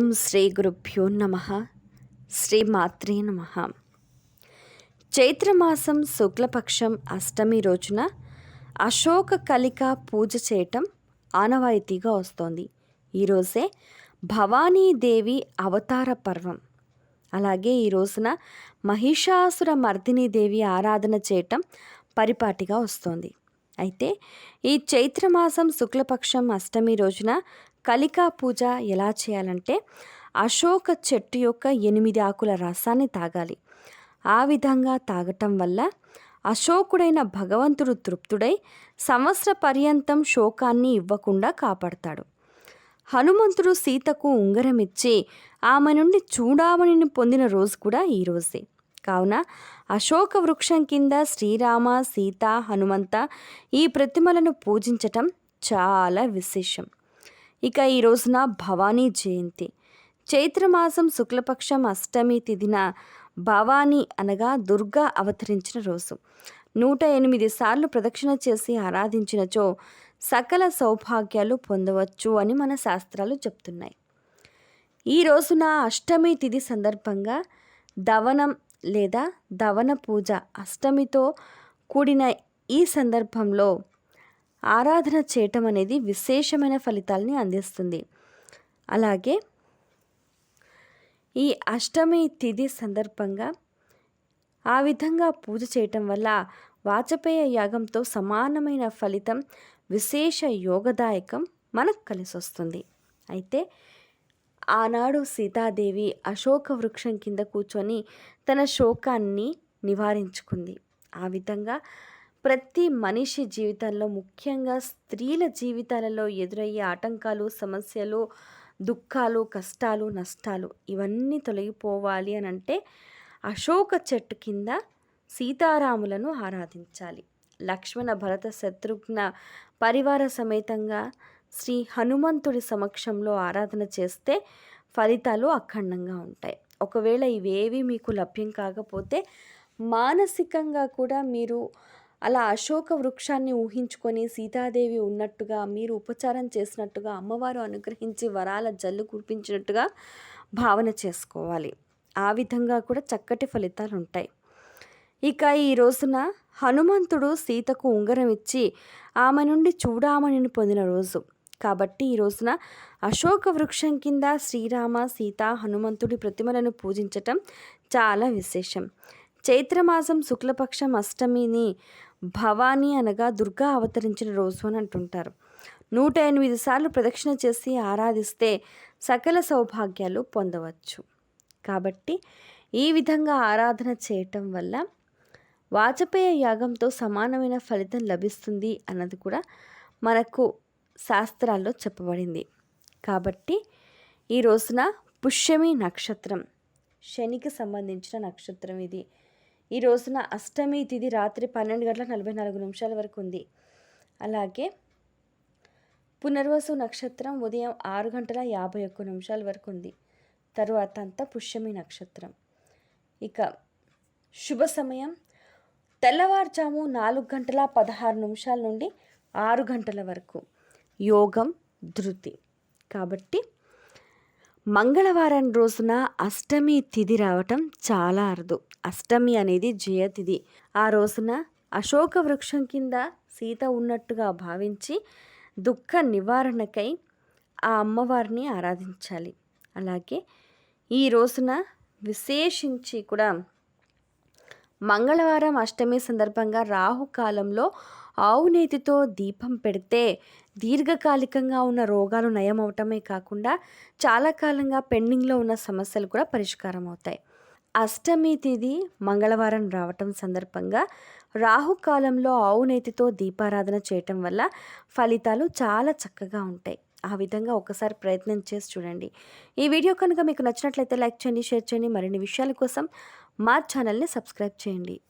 ఓం శ్రీ గురుభ్యో నమ శ్రీ మాత్రే నమ. చైత్రమాసం శుక్లపక్షం అష్టమి రోజున అశోక కలిక పూజ చేయటం ఆనవాయితీగా వస్తోంది. ఈరోజే భవానీదేవి అవతార పర్వం. అలాగే ఈ రోజున మహిషాసుర మర్దినీదేవి ఆరాధన చేయటం పరిపాటిగా వస్తోంది. అయితే ఈ చైత్రమాసం శుక్లపక్షం అష్టమి రోజున కలికా పూజ ఎలా చేయాలంటే అశోక చెట్టు యొక్క ఎనిమిది ఆకుల రసాన్ని తాగాలి. ఆ విధంగా తాగటం వల్ల అశోకుడైన భగవంతుడు తృప్తుడై సంవత్సర పర్యంతం శోకాన్ని ఇవ్వకుండా కాపాడతాడు. హనుమంతుడు సీతకు ఉంగరం ఇచ్చి ఆమె నుండి చూడామణిని పొందిన రోజు కూడా ఈ రోజే. కావున అశోక వృక్షం కింద శ్రీరామ సీత హనుమంత ఈ ప్రతిమలను పూజించటం చాలా విశేషం. ఇక ఈ రోజున భవానీ జయంతి. చైత్రమాసం శుక్లపక్షం అష్టమి తిథిన భవానీ అనగా దుర్గా అవతరించిన రోజు. నూట ఎనిమిది సార్లు ప్రదక్షిణ చేసి ఆరాధించినచో సకల సౌభాగ్యాలు పొందవచ్చు అని మన శాస్త్రాలు చెప్తున్నాయి. ఈ రోజున అష్టమి తిథి సందర్భంగా దవనం లేదా దవన పూజ అష్టమితో కూడిన ఈ సందర్భంలో ఆరాధన చేయటం అనేది విశేషమైన ఫలితాలని అందిస్తుంది. అలాగే ఈ అష్టమి తిథి సందర్భంగా ఆ విధంగా పూజ చేయటం వల్ల వాజపేయ యాగంతో సమానమైన ఫలితం విశేష యోగదాయకం మనకు కలిసి వస్తుంది అయితే ఆనాడు సీతాదేవి అశోక వృక్షం కింద కూర్చొని తన శోకాన్ని నివారించుకుంది. ఆ విధంగా ప్రతి మనిషి జీవితంలో ముఖ్యంగా స్త్రీల జీవితాలలో ఎదురయ్యే ఆటంకాలు సమస్యలు దుఃఖాలు కష్టాలు నష్టాలు ఇవన్నీ తొలగిపోవాలి అని అంటే అశోక చెట్టు కింద సీతారాములను ఆరాధించాలి. లక్ష్మణ భరత శత్రుఘ్న పరివార సమేతంగా శ్రీ హనుమంతుడి సమక్షంలో ఆరాధన చేస్తే ఫలితాలు అఖండంగా ఉంటాయి. ఒకవేళ ఇవేవి మీకు లభ్యం కాకపోతే మానసికంగా కూడా మీరు అలా అశోక వృక్షాన్ని ఊహించుకొని సీతాదేవి ఉన్నట్టుగా మీరు ఉపచారం చేసినట్టుగా అమ్మవారు అనుగ్రహించి వరాల జల్లు కురిపించినట్టుగా భావన చేసుకోవాలి. ఆ విధంగా కూడా చక్కటి ఫలితాలు ఉంటాయి ఇక ఈ రోజున హనుమంతుడు సీతకు ఉంగరం ఇచ్చి ఆమె నుండి చూడామణిని పొందిన రోజు. కాబట్టి ఈ రోజున అశోక వృక్షం కింద శ్రీరామ సీత హనుమంతుడి ప్రతిమలను పూజించటం చాలా విశేషం. చైత్రమాసం శుక్లపక్షం అష్టమిని భవానీ అనగా దుర్గా అవతరించిన రోజు అని అంటుంటారు. నూట ఎనిమిది సార్లు ప్రదక్షిణ చేసి ఆరాధిస్తే సకల సౌభాగ్యాలు పొందవచ్చు. కాబట్టి ఈ విధంగా ఆరాధన చేయటం వల్ల వాజపేయ యాగంతో సమానమైన ఫలితం లభిస్తుంది అన్నది కూడా మనకు శాస్త్రాల్లో చెప్పబడింది. కాబట్టి ఈ రోజున పుష్యమి నక్షత్రం శనికి సంబంధించిన నక్షత్రం ఇది. ఈ రోజున అష్టమి తిథి రాత్రి పన్నెండు గంటల నలభై నాలుగు నిమిషాల వరకు ఉంది. అలాగే పునర్వసు నక్షత్రం ఉదయం ఆరు గంటల యాభై ఒక్క నిమిషాల వరకు ఉంది. తరువాత అంతా పుష్యమి నక్షత్రం. ఇక శుభ సమయం. తెల్లవారుజాము నాలుగు గంటల పదహారు నిమిషాల నుండి ఆరు గంటల వరకు. యోగం ధృతి. కాబట్టి మంగళవారం రోజున అష్టమి తిథి రావటం చాలా అరుదు. అష్టమి అనేది జయతిథి ఆ రోజున అశోక వృక్షం కింద సీత ఉన్నట్టుగా భావించి దుఃఖ నివారణకై ఆ అమ్మవారిని ఆరాధించాలి. అలాగే ఈ రోజున విశేషించి కూడా మంగళవారం అష్టమి సందర్భంగా రాహుకాలంలో ఆవు నేతితో దీపం పెడితే దీర్ఘకాలికంగా ఉన్న రోగాలు నయమవటమే కాకుండా చాలా కాలంగా పెండింగ్లో ఉన్న సమస్యలు కూడా పరిష్కారం అవుతాయి అష్టమి తిథి మంగళవారం రావటం సందర్భంగా రాహుకాలంలో ఆవు నేతితో దీపారాధన చేయటం వల్ల ఫలితాలు చాలా చక్కగా ఉంటాయి. ఆ విధంగా ఒకసారి ప్రయత్నం చేసి చూడండి. ఈ వీడియో కనుక మీకు నచ్చినట్లయితే లైక్ చేయండి షేర్ చేయండి. మరిన్ని విషయాల కోసం మా ఛానల్ని సబ్స్క్రైబ్ చేయండి.